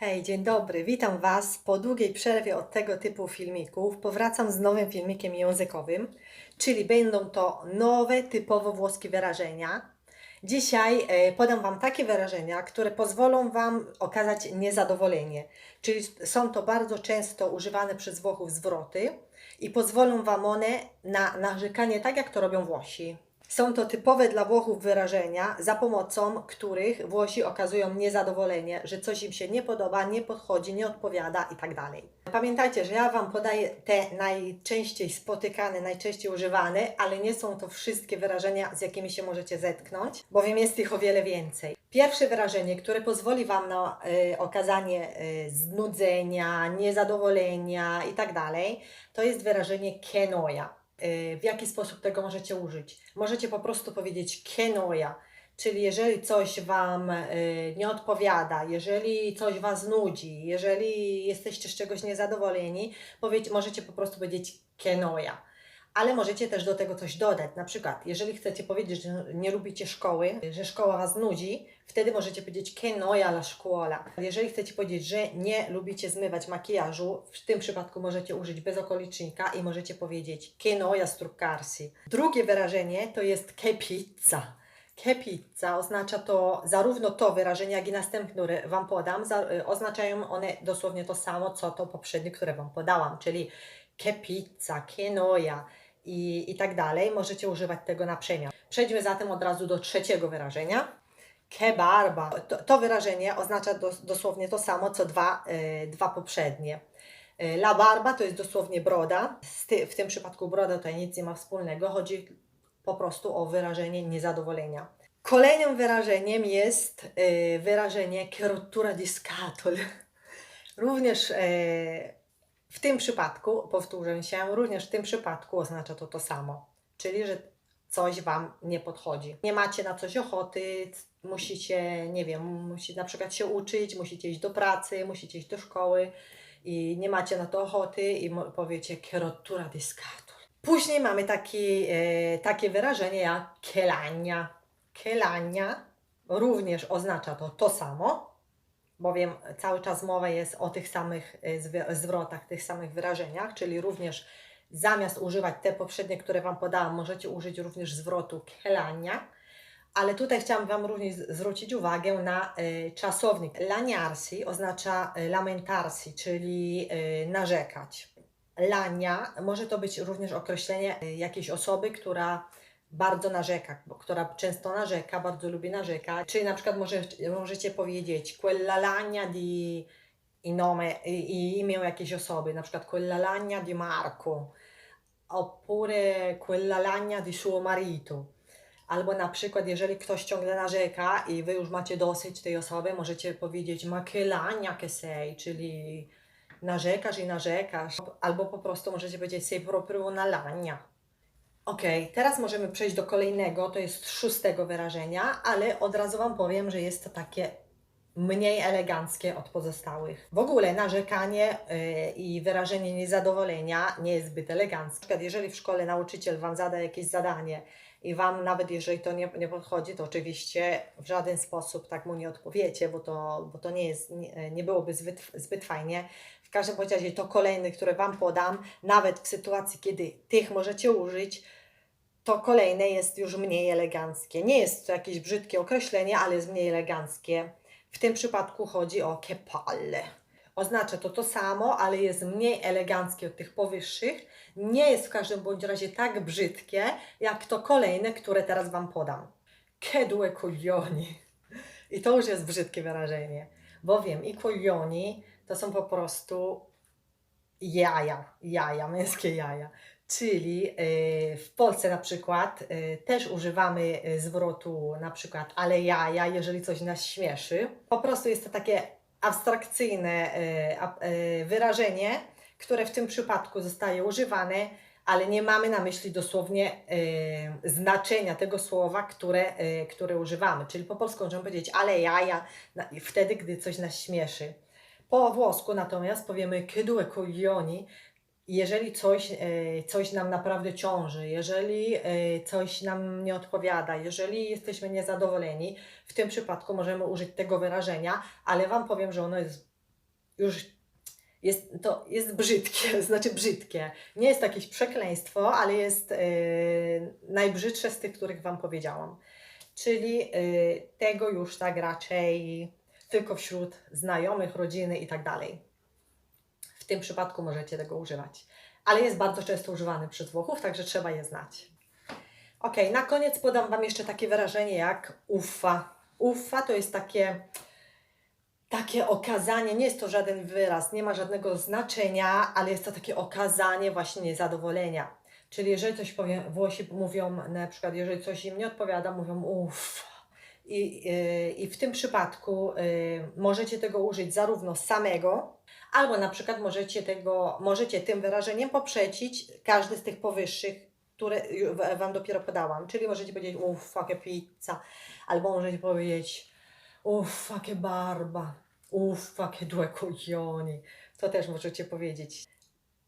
Hej, dzień dobry, witam Was po długiej przerwie od tego typu filmików. Powracam z nowym filmikiem językowym, czyli będą to nowe, typowo włoskie wyrażenia. Dzisiaj e, podam Wam takie wyrażenia, które pozwolą Wam okazać niezadowolenie. Czyli są to bardzo często używane przez Włochów zwroty i pozwolą Wam one na narzekanie tak, jak to robią Włosi. Są to typowe dla Włochów wyrażenia, za pomocą których Włosi okazują niezadowolenie, że coś im się nie podoba, nie podchodzi, nie odpowiada itd. Pamiętajcie, że ja Wam podaję te najczęściej spotykane, najczęściej używane, ale nie są to wszystkie wyrażenia, z jakimi się możecie zetknąć, bowiem jest ich o wiele więcej. Pierwsze wyrażenie, które pozwoli Wam na y, okazanie y, znudzenia, niezadowolenia itd., to jest wyrażenie kenoja. Y, w jaki sposób tego możecie użyć. Możecie po prostu powiedzieć kenoja, czyli jeżeli coś Wam y, nie odpowiada, jeżeli coś Was nudzi, jeżeli jesteście z czegoś niezadowoleni, możecie po prostu powiedzieć kenoja. Ale możecie też do tego coś dodać. Na przykład, jeżeli chcecie powiedzieć, że nie lubicie szkoły, że szkoła Was nudzi, wtedy możecie powiedzieć che noia la scuola. Jeżeli chcecie powiedzieć, że nie lubicie zmywać makijażu, w tym przypadku możecie użyć bezokolicznika i możecie powiedzieć che noia struccarsi. Drugie wyrażenie to jest che pizza. Che pizza oznacza to zarówno to wyrażenie, jak i następne, które Wam podam, y, oznaczają one dosłownie to samo, co to poprzednie, które Wam podałam, czyli che pizza, che noia i, i tak dalej. Możecie używać tego na przemian. Przejdźmy zatem od razu do trzeciego wyrażenia. Che barba. To, to wyrażenie oznacza dos, dosłownie to samo, co dwa, y, dwa poprzednie. Y, La barba to jest dosłownie broda. Ty, w tym przypadku broda tutaj nic nie ma wspólnego. Chodzi po prostu o wyrażenie niezadowolenia. Kolejnym wyrażeniem jest y, wyrażenie che rottura di scatole. Również y, w tym przypadku, powtórzę się, również w tym przypadku oznacza to to samo. Czyli, że coś Wam nie podchodzi. Nie macie na coś ochoty, musicie, nie wiem, musicie na przykład się uczyć, musicie iść do pracy, musicie iść do szkoły i nie macie na to ochoty i powiecie di scatole. Później mamy taki, e, takie wyrażenie jak kielania. Kielania również oznacza to to samo, bowiem cały czas mowa jest o tych samych e, zwrotach, tych samych wyrażeniach, czyli również zamiast używać te poprzednie, które Wam podałam, możecie użyć również zwrotu kielania. Ale tutaj chciałam Wam również zwrócić uwagę na e, czasownik. Laniarsi oznacza e, lamentarsi, czyli narzekać. Lania może to być również określenie jakiejś osoby, która bardzo narzeka, bo- która często narzeka, bardzo lubi narzekać. Czyli na przykład może, możecie powiedzieć quella lagna di i nome, i, i imię jakiejś osoby, na przykład quella lagna di Marco, oppure quella lagna di suo marito. Albo na przykład, jeżeli ktoś ciągle narzeka i wy już macie dosyć tej osoby, możecie powiedzieć ma che lagna che sei, czyli narzekasz i narzekasz. Albo po prostu możecie powiedzieć sei proprio una lagna. Ok, teraz możemy przejść do kolejnego, to jest szóstego wyrażenia, ale od razu Wam powiem, że jest to takie mniej eleganckie od pozostałych. W ogóle narzekanie yy, i wyrażenie niezadowolenia nie jest zbyt eleganckie. Na przykład, jeżeli w szkole nauczyciel Wam zada jakieś zadanie i Wam nawet jeżeli to nie, nie podchodzi, to oczywiście w żaden sposób tak mu nie odpowiecie, bo to, bo to nie, jest, nie, nie byłoby zbyt, zbyt fajnie. W każdym razie to kolejny, które Wam podam, nawet w sytuacji, kiedy tych możecie użyć, to kolejne jest już mniej eleganckie. Nie jest to jakieś brzydkie określenie, ale jest mniej eleganckie. W tym przypadku chodzi o che palle. Oznacza to to samo, ale jest mniej eleganckie od tych powyższych. Nie jest w każdym bądź razie tak brzydkie, jak to kolejne, które teraz Wam podam. Che due coglioni. I to już jest brzydkie wyrażenie, bowiem i coglioni to są po prostu jaja, jaja, męskie jaja. Czyli y, w Polsce na przykład y, też używamy y, zwrotu na przykład ale jaja, jeżeli coś nas śmieszy. Po prostu jest to takie abstrakcyjne ab- y, wyrażenie, które w tym przypadku zostaje używane, ale nie mamy na myśli dosłownie y, znaczenia tego słowa, które, które używamy. Czyli po polsku możemy powiedzieć ale jaja wtedy, gdy coś nas śmieszy. Po włosku natomiast powiemy che due coglioni, jeżeli coś, e, coś nam naprawdę ciąży, jeżeli e, coś nam nie odpowiada, jeżeli jesteśmy niezadowoleni, w tym przypadku możemy użyć tego wyrażenia, ale Wam powiem, że ono jest już jest, to jest brzydkie, znaczy brzydkie. Nie jest jakieś przekleństwo, ale jest e, najbrzydsze z tych, których Wam powiedziałam. Czyli e, tego już tak raczej tylko wśród znajomych, rodziny i tak dalej. Tym przypadku możecie tego używać. Ale jest bardzo często używany przez Włochów, także trzeba je znać. Ok, na koniec podam Wam jeszcze takie wyrażenie jak uffa. Uffa to jest takie, takie okazanie, nie jest to żaden wyraz, nie ma żadnego znaczenia, ale jest to takie okazanie właśnie niezadowolenia. Czyli jeżeli coś powie, Włosi mówią na przykład, jeżeli coś im nie odpowiada, mówią uff. I, yy, I w tym przypadku yy, możecie tego użyć zarówno samego, albo na przykład możecie, tego, możecie tym wyrażeniem poprzecić każdy z tych powyższych, które Wam dopiero podałam. Czyli możecie powiedzieć uff, che pizza, albo możecie powiedzieć uff, che barba, uff, che due coglioni. To też możecie powiedzieć.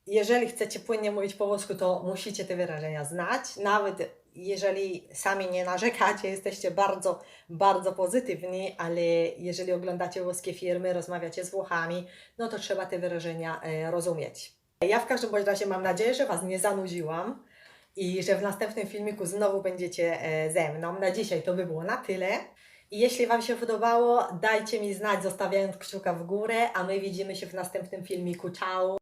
Jeżeli chcecie płynnie mówić po włosku, to musicie te wyrażenia znać. Nawet jeżeli sami nie narzekacie, jesteście bardzo, bardzo pozytywni, ale jeżeli oglądacie włoskie firmy, rozmawiacie z Włochami, no to trzeba te wyrażenia e, rozumieć. Ja w każdym bądź razie mam nadzieję, że Was nie zanudziłam i że w następnym filmiku znowu będziecie e, ze mną. Na dzisiaj to by było na tyle. I jeśli Wam się podobało, dajcie mi znać, zostawiając kciuka w górę, a my widzimy się w następnym filmiku. Ciao!